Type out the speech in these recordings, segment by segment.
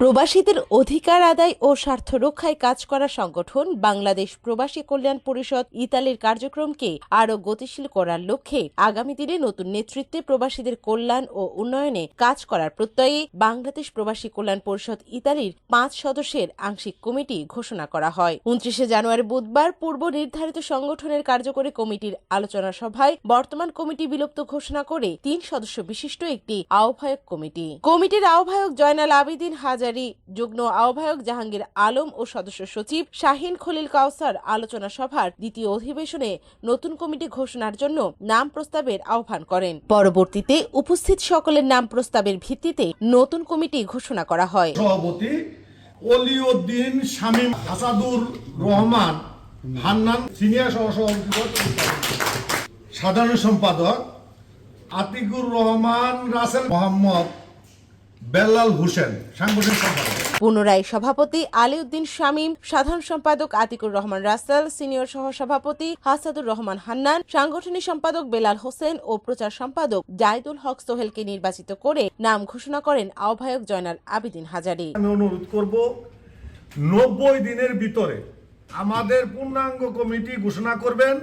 প্রবাসীদের অধিকার আদায় ও স্বার্থ রক্ষায় কাজ করা সংগঠন বাংলাদেশ প্রবাসী কল্যাণ পরিষদ ইতালির কার্যক্রমকে আরও গতিশীল করার লক্ষ্যে আগামী দিনে নতুন নেতৃত্বে প্রবাসীদের কল্যাণ ও উন্নয়নে কাজ করার প্রত্যয়ে বাংলাদেশ প্রবাসী কল্যাণ পরিষদ ইতালির পাঁচ সদস্যের আংশিক কমিটি ঘোষণা করা হয়। উনত্রিশে জানুয়ারি বুধবার পূর্ব নির্ধারিত সংগঠনের কার্যকরী কমিটির আলোচনা সভায় বর্তমান কমিটি বিলুপ্ত ঘোষণা করে তিন সদস্য বিশিষ্ট একটি আহ্বায়ক কমিটি। কমিটির আহ্বায়ক জয়নাল আবিদিন হাজারি যুগ্ম আহ্বায়ক জাহাঙ্গীর আলম ও সদস্য সচিব শাহিন খলিল কাউসার আলোচনা সভার দ্বিতীয় অধিবেশনে নতুন কমিটি ঘোষণার জন্য নাম প্রস্তাবের আহ্বান করেন। পরবর্তীতে উপস্থিত সকলের নাম প্রস্তাবের ভিত্তিতে নতুন কমিটি ঘোষণা করা হয়। সভাপতি অলিউদ্দিন শামীম আসাদুর রহমান হান্নান সিনিয়র সহসভাপতি সাধারণ সম্পাদক আতিকুর রহমান রাসেল মোহাম্মদ বেল্লাল হোসেন সাংগঠনিক সম্পাদক। পুনরায় সভাপতি আলিউদ্দিন শামীম সাধারণ সম্পাদক আতিকুর রহমান রাসেল সিনিয়র সহসভাপতি হাসাদুর রহমান হান্নান সাংগঠনিক সম্পাদক বেলাল হোসেন ও প্রচার সম্পাদক জাইদুল হক সোহেলকে নির্বাচিত করে নাম ঘোষণা করেন আহ্বায়ক জয়নাল আবিদিন হাজারি। আমি অনুরোধ করব নব্বই দিনের ভিতরে আমাদের পূর্ণাঙ্গ কমিটি ঘোষণা করবেন।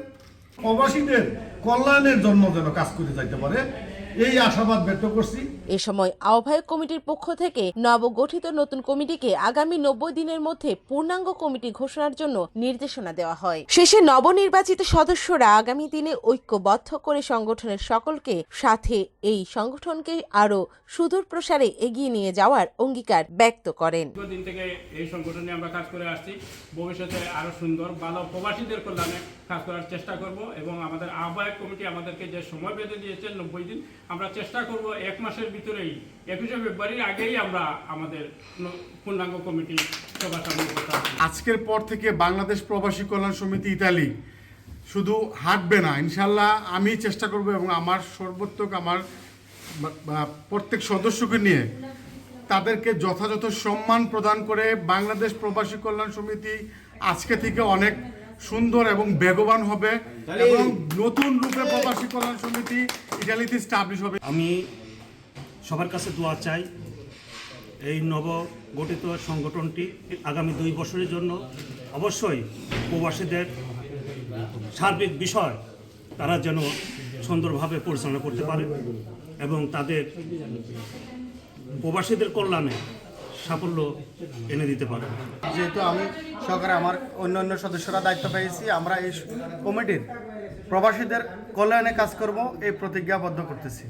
প্রবাসীদের কল্যাণের জন্য যেন কাজ করে যাইতে পারে। এই আশাবাদ ব্যক্ত করছি। এ সময় আহ্বায়ক কমিটির পক্ষ থেকে নবগঠিত নতুন কমিটিকে আগামী নব্বই দিনের মধ্যে পূর্ণাঙ্গ কমিটি ঘোষণার জন্য নির্দেশনা দেওয়া হয়। শেষে নবনির্বাচিত সদস্যরা আগামী দিনে ঐক্যবদ্ধ করে সংগঠনের সকলকে সাথে এই সংগঠনকে আরও সুদূর প্রসারে এগিয়ে নিয়ে যাওয়ার অঙ্গীকার ব্যক্ত করেন। দীর্ঘদিন থেকে এই সংগঠনে আমরা কাজ করে আসছি। ভবিষ্যতে আরও সুন্দর ভালো প্রবাসীদের কল্যাণে কাজ করার চেষ্টা করব এবং আমাদের আহ্বায়ক কমিটি আমাদেরকে যে সময় বেঁধে দিয়েছেন নব্বই দিন আমরা চেষ্টা করব এক মাসের ভিতরেই, একুশে ফেব্রুয়ারির আগেই আমরা আমাদের পূর্ণাঙ্গ কমিটি সবার সামনে আজকের পর থেকে বাংলাদেশ প্রবাসী কল্যাণ সমিতি ইতালি শুধু হাঁটবে না ইনশাল্লাহ আমি চেষ্টা করব এবং আমার সর্বোত্তক আমার প্রত্যেক সদস্যকে নিয়ে তাদেরকে যথাযথ সম্মান প্রদান করে বাংলাদেশ প্রবাসী কল্যাণ সমিতি আজকে থেকে অনেক সুন্দর এবং বেগবান হবে এবং নতুন রূপে প্রবাসী কল্যাণ সমিতি ইটালিতে স্টাবলিশ হবে। আমি সবার কাছে দোয়া চাই এই নব গঠিত সংগঠনটি আগামী দুই বছরের জন্য অবশ্যই প্রবাসীদের সার্বিক বিষয় তারা যেন সুন্দরভাবে পরিচালনা করতে পারে এবং তাদের প্রবাসীদের কল্যাণে সাফল্য এনে দিতে পারে। যেহেতু আমি সহকারে আমার অন্য অন্য সদস্যরা দায়িত্ব পেয়েছি, আমরা এই কমিটির প্রবাসীদের কল্যাণে কাজ করব, এই প্রতিজ্ঞাবদ্ধ করতেছি।